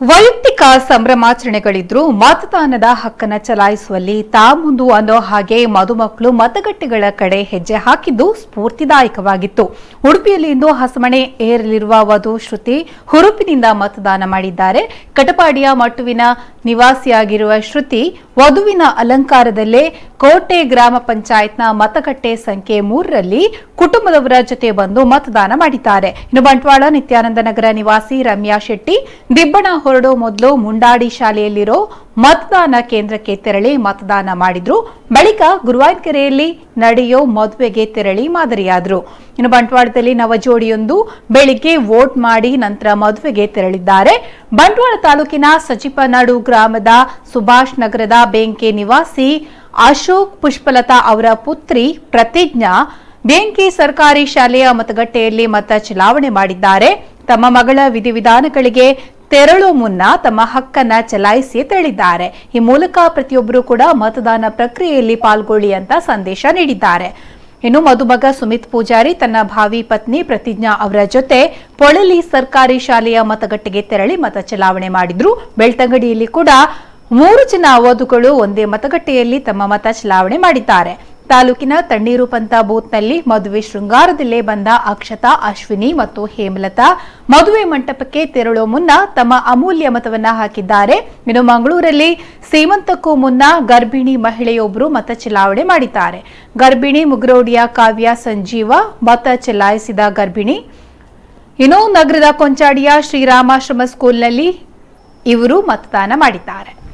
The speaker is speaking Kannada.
ವೈಯಕ್ತಿಕ ಸಂಭ್ರಮಾಚರಣೆಗಳಿದ್ರು ಮತದಾನದ ಹಕ್ಕನ್ನ ಚಲಾಯಿಸುವಲ್ಲಿ ತಾ ಮುಂದು ಅನ್ನೋ ಹಾಗೆ ಮದುಮಕ್ಕಳು ಮತಗಟ್ಟೆಗಳ ಕಡೆ ಹೆಜ್ಜೆ ಹಾಕಿದ್ದು ಸ್ಫೂರ್ತಿದಾಯಕವಾಗಿತ್ತು. ಉಡುಪಿಯಲ್ಲಿ ಇಂದು ಹಸಮಣೆ ಏರಲಿರುವ ವಧು ಶ್ರುತಿ ಹುರುಪಿನಿಂದ ಮತದಾನ ಮಾಡಿದ್ದಾರೆ. ಕಟಪಾಡಿಯ ಮಟ್ಟುವಿನ ನಿವಾಸಿಯಾಗಿರುವ ಶ್ರುತಿ ವಧುವಿನ ಅಲಂಕಾರದಲ್ಲೇ ಕೋಟೆ ಗ್ರಾಮ ಪಂಚಾಯತ್ನ ಮತಗಟ್ಟೆ ಸಂಖ್ಯೆ ಮೂರರಲ್ಲಿ ಕುಟುಂಬದವರ ಜೊತೆ ಬಂದು ಮತದಾನ ಮಾಡಿದ್ದಾರೆ. ಇನ್ನು ಬಂಟ್ವಾಳ ನಿತ್ಯಾನಂದ ನಗರ ನಿವಾಸಿ ರಮ್ಯಾ ಶೆಟ್ಟಿ, ದಿಬ್ಬಣ ಹೊರಡೋ ಮೊದಲು ಮುಂಡಾಡಿ ಶಾಲೆಯಲ್ಲಿರೋ ಮತದಾನ ಕೇಂದ್ರಕ್ಕೆ ತೆರಳಿ ಮತದಾನ ಮಾಡಿದ್ರು. ಬಳಿಕ ಗುರುವಾನ್ಕೆರೆಯಲ್ಲಿ ನಡೆಯೋ ಮದುವೆಗೆ ತೆರಳಿ ಮಾದರಿಯಾದ್ರು. ಇನ್ನು ಬಂಟ್ವಾಳದಲ್ಲಿ ನವಜೋಡಿಯೊಂದು ಬೆಳಿಗ್ಗೆ ವೋಟ್ ಮಾಡಿ ನಂತರ ಮದುವೆಗೆ ತೆರಳಿದ್ದಾರೆ. ಬಂಟ್ವಾಳ ತಾಲೂಕಿನ ಸಜಿಪನಾಡು ಗ್ರಾಮದ ಸುಭಾಷ್ ನಗರದ ಬೆಂಕೆ ನಿವಾಸಿ ಅಶೋಕ್ ಪುಷ್ಪಲತಾ ಅವರ ಪುತ್ರಿ ಪ್ರತಿಜ್ಞಾ ಬೆಂಕಿ ಸರ್ಕಾರಿ ಶಾಲೆಯ ಮತಗಟ್ಟೆಯಲ್ಲಿ ಮತ ಚಲಾವಣೆ ಮಾಡಿದ್ದಾರೆ. ತಮ್ಮ ಮಗಳ ವಿಧಿವಿಧಾನಗಳಿಗೆ ತೆರಳು ಮುನ್ನ ತಮ್ಮ ಹಕ್ಕನ್ನ ಚಲಾಯಿಸಿ ತೆರಳಿದ್ದಾರೆ. ಈ ಮೂಲಕ ಪ್ರತಿಯೊಬ್ಬರು ಕೂಡ ಮತದಾನ ಪ್ರಕ್ರಿಯೆಯಲ್ಲಿ ಪಾಲ್ಗೊಳ್ಳಿ ಅಂತ ಸಂದೇಶ ನೀಡಿದ್ದಾರೆ. ಇನ್ನು ಮಧುಮಗ ಸುಮಿತ್ ಪೂಜಾರಿ, ತನ್ನ ಭಾವಿ ಪತ್ನಿ ಪ್ರತಿಜ್ಞಾ ಅವರ ಜೊತೆ ಪೊಳಲಿ ಸರ್ಕಾರಿ ಶಾಲೆಯ ಮತಗಟ್ಟೆಗೆ ತೆರಳಿ ಮತ ಚಲಾವಣೆ ಮಾಡಿದ್ರು. ಬೆಳ್ತಂಗಡಿಯಲ್ಲಿ ಕೂಡ ಮೂರು ಜನ ಓದುಗಳು ಒಂದೇ ಮತಗಟ್ಟೆಯಲ್ಲಿ ತಮ್ಮ ಮತ ಚಲಾವಣೆ ಮಾಡಿದ್ದಾರೆ. ತಾಲೂಕಿನ ತಣ್ಣೀರು ಪಂತ ಬೂತ್ನಲ್ಲಿ ಮದುವೆ ಶೃಂಗಾರದಲ್ಲೇ ಬಂದ ಅಕ್ಷತಾ, ಅಶ್ವಿನಿ ಮತ್ತು ಹೇಮಲತಾ ಮದುವೆ ಮಂಟಪಕ್ಕೆ ತೆರಳುವ ಮುನ್ನ ತಮ್ಮ ಅಮೂಲ್ಯ ಮತವನ್ನ ಹಾಕಿದ್ದಾರೆ. ಇನ್ನು ಮಂಗಳೂರಲ್ಲಿ ಸೀಮಂತಕ್ಕೂ ಮುನ್ನ ಗರ್ಭಿಣಿ ಮಹಿಳೆಯೊಬ್ಬರು ಮತ ಚಲಾವಣೆ ಮಾಡಿದ್ದಾರೆ. ಗರ್ಭಿಣಿ ಮುಗ್ರೋಡಿಯ ಕಾವ್ಯ ಸಂಜೀವ ಮತ ಚಲಾಯಿಸಿದ ಗರ್ಭಿಣಿ. ಇನ್ನು ನಗರದ ಕೊಂಚಾಡಿಯ ಶ್ರೀರಾಮಾಶ್ರಮ ಸ್ಕೂಲ್ನಲ್ಲಿ ಇವರು ಮತದಾನ ಮಾಡಿದ್ದಾರೆ.